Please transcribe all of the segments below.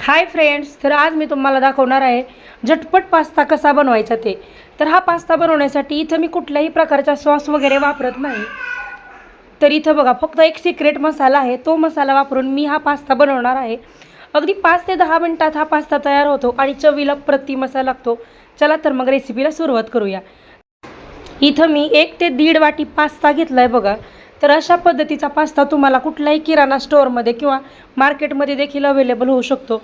Hi friends तर आज मी तुम्हाला दाखवणार आहे झटपट पास्ता कसा बनवायचा ते. तर हा पास्ता बनवण्यासाठी इथं मी कुठल्याही प्रकारचा सॉस वगैरे वापरत नाही. तर इथं बघा फक्त एक सिक्रेट मसाला आहे तो मसाला वापरून मी हा पास्ता बनवणार आहे. अगदी पाच ते दहा मिनटात हा पास्ता तयार होतो आणि चवीला प्रति मसाला लागतो. चला तर मग रेसिपीला सुरुवात करूया. इथं मी एक ते दीड वाटी पास्ता घेतला आहे बघा. तर अशा पद्धतीचा पास्ता तुम्हाला कुठल्याही किराणा स्टोअरमध्ये किंवा मार्केटमध्ये देखील अवेलेबल होऊ शकतो.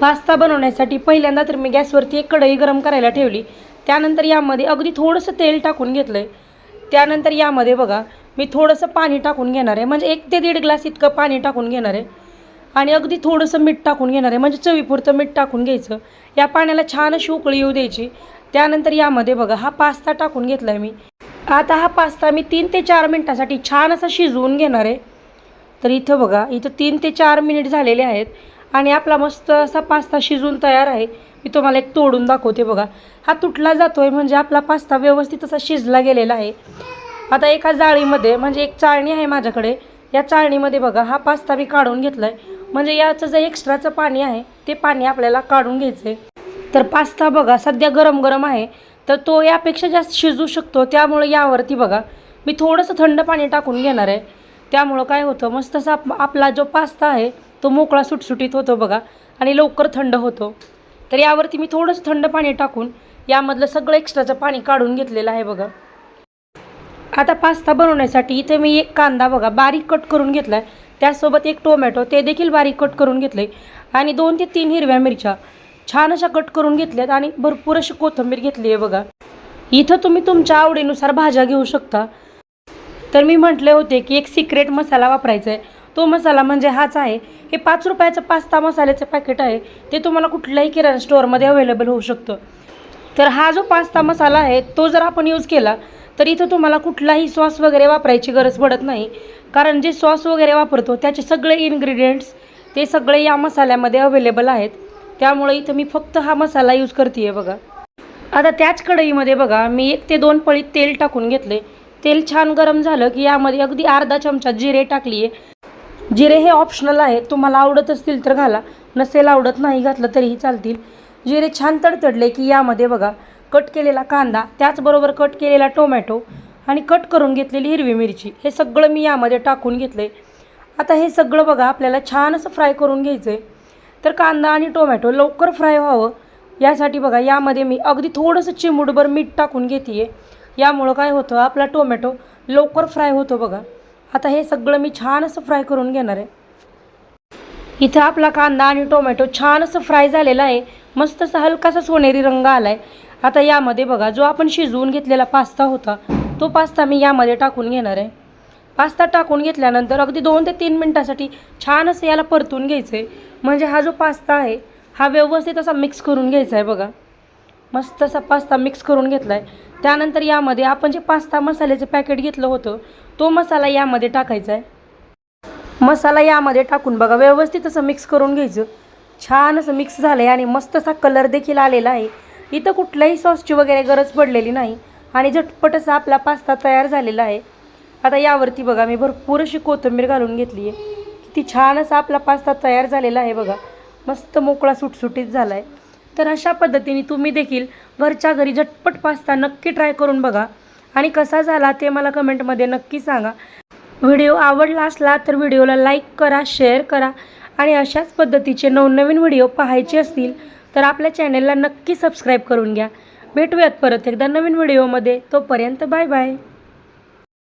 पास्ता बनवण्यासाठी पहिल्यांदा तर मी गॅसवरती एक कढई गरम करायला ठेवली. त्यानंतर यामध्ये अगदी थोडंसं तेल टाकून घेतलं आहे त्यानंतर यामध्ये बघा मी थोडंसं पाणी टाकून घेणार आहे. म्हणजे एक ते दीड ग्लास इतकं पाणी टाकून घेणार आहे. आणि अगदी थोडंसं मीठ टाकून घेणार आहे. म्हणजे चवीपुरतं मीठ टाकून घ्यायचं. या पाण्याला छान अशी उकळी येऊ द्यायची. त्यानंतर यामध्ये बघा हा पास्ता टाकून घेतला आहे मी. आता हा पास्ता मी तीन ते चार मिनटासाठी छान असा शिजवून घेणार आहे. तर इथं बघा इथं तीन ते चार मिनिट झालेले आहेत आणि आपला मस्त असा पास्ता शिजून तयार आहे. मी तुम्हाला एक तोडून दाखवते बघा. हा तुटला जातो आहे म्हणजे आपला पास्ता व्यवस्थित असा शिजला गेलेला आहे. आता एका जाळीमध्ये म्हणजे एक चाळणी आहे माझ्याकडे या चाळणीमध्ये बघा हा पास्ता मी काढून घेतला आहे म्हणजे याचं जे एक्स्ट्राचं पाणी आहे ते पाणी आपल्याला काढून घ्यायचं आहे तर पास्ता बघा सध्या गरम गरम आहे. तर तो यापेक्षा जास्त शिजू शकतो. त्यामुळे यावरती बघा मी थोडंसं थंड पाणी टाकून घेणार आहे. त्यामुळं काय होतं मस्त असा आप- आपला जो पास्ता आहे तो मोकळा सुटसुटीत होतो बघा आणि लवकर थंड होतो. तर यावरती मी थोडंसं थंड पाणी टाकून यामधलं सगळं एक्स्ट्राचं पाणी काढून घेतलेलं आहे बघा. आता पास्ता बनवण्यासाठी इथे मी एक कांदा बघा बारीक कट करून घेतला आहे त्यासोबत एक टोमॅटो ते देखील बारीक कट करून घेतले आणि दोन ते तीन हिरव्या मिरच्या. छान अशा कट करून घेतल्यात आणि भरपूर अशी कोथिंबीर घेतली आहे बघा. इथं तुम्ही तुमच्या आवडीनुसार भाज्या घेऊ शकता. तर मी म्हटले होते की एक सिक्रेट मसाला वापरायचा आहे. तो मसाला म्हणजे हाच आहे. हे पाच रुपयाचं पास्ता मसाल्याचं पॅकेट आहे. ते तुम्हाला कुठल्याही किराणा स्टोअरमध्ये अवेलेबल होऊ शकतं. तर हा जो पास्ता मसाला आहे तो जर आपण यूज केला तर इथं तुम्हाला कुठलाही सॉस वगैरे वापरायची गरज पडत नाही. कारण जे सॉस वगैरे वापरतो त्याचे सगळे इन्ग्रेडियंट्स ते सगळे या मसाल्यामध्ये अवेलेबल आहेत. त्यामुळे इथं मी फक्त हा मसाला यूज करते आहे बघा. आता त्याच कढईमध्ये बघा मी एक ते दोन पळीत तेल टाकून घेतले. तेल छान गरम झालं की यामध्ये अगदी अर्धा चमचा जिरे टाकली आहे जिरे हे ऑप्शनल आहे तुम्हाला आवडत असतील तर घाला. नसेल आवडत नाही घातलं तरीही चालतील. जिरे छान तडतडले की यामध्ये बघा कट केलेला कांदा त्याचबरोबर कट केलेला टोमॅटो आणि कट करून घेतलेली हिरवी मिरची हे सगळं मी यामध्ये टाकून घेतलं आहे आता हे सगळं बघा आपल्याला छान असं फ्राय करून घ्यायचं आहे तर कांदा आणि टोमॅटो लवकर फ्राय व्हावं. यासाठी बघा यामध्ये मी अगदी थोडंसं चिमूटभर मीठ टाकून घेते आहे यामुळं काय होतं आपला टोमॅटो लवकर फ्राय होतो बघा. आता हे सगळं मी छान असं फ्राय करून घेणार आहे. इथं आपला कांदा आणि टोमॅटो छान असं फ्राय झालेला आहे. मस्त असा हलकासा सोनेरी रंग आला आहे आता यामध्ये बघा जो आपण शिजवून घेतलेला पास्ता होता तो पास्ता मी यामध्ये टाकून घेणार आहे. पास्ता टाकून घेतल्यानंतर अगदी दोन ते तीन मिनटासाठी छान असं याला परतून घ्यायचं आहे म्हणजे हा जो पास्ता आहे हा व्यवस्थित असा मिक्स करून घ्यायचा आहे बघा. मस्त असा पास्ता मिक्स करून घेतला आहे त्यानंतर यामध्ये आपण जे पास्ता मसाल्याचं पॅकेट घेतलं होतं तो मसाला यामध्ये टाकायचा आहे मसाला यामध्ये टाकून बघा व्यवस्थित असं मिक्स करून घ्यायचं. छान असं मिक्स झालं आहे आणि मस्त असा कलर देखील आलेला आहे. इथं कुठल्याही सॉसची वगैरे गरज पडलेली नाही आणि झटपट असा आपला पास्ता तयार झालेला आहे. आता यावरती बघा मी भरपूर अशी कोथिंबीर घालून घेतली आहे. किती छान असा आपला पास्ता तयार झालेला आहे बघा. मस्त मोकळा सुटसुटीत झाला आहे तर अशा पद्धतीने तुम्ही देखील घरच्या घरी झटपट पास्ता नक्की ट्राय करून बघा. आणि कसा झाला ते मला कमेंटमध्ये नक्की सांगा. व्हिडिओ आवडला असला तर व्हिडिओला लाईक करा शेअर करा. आणि अशाच पद्धतीचे नवनवीन व्हिडिओ पाहायचे असतील तर आपल्या चॅनेलला नक्की सबस्क्राईब करून घ्या. भेटूयात परत एकदा नवीन व्हिडिओमध्ये. तोपर्यंत बाय बाय.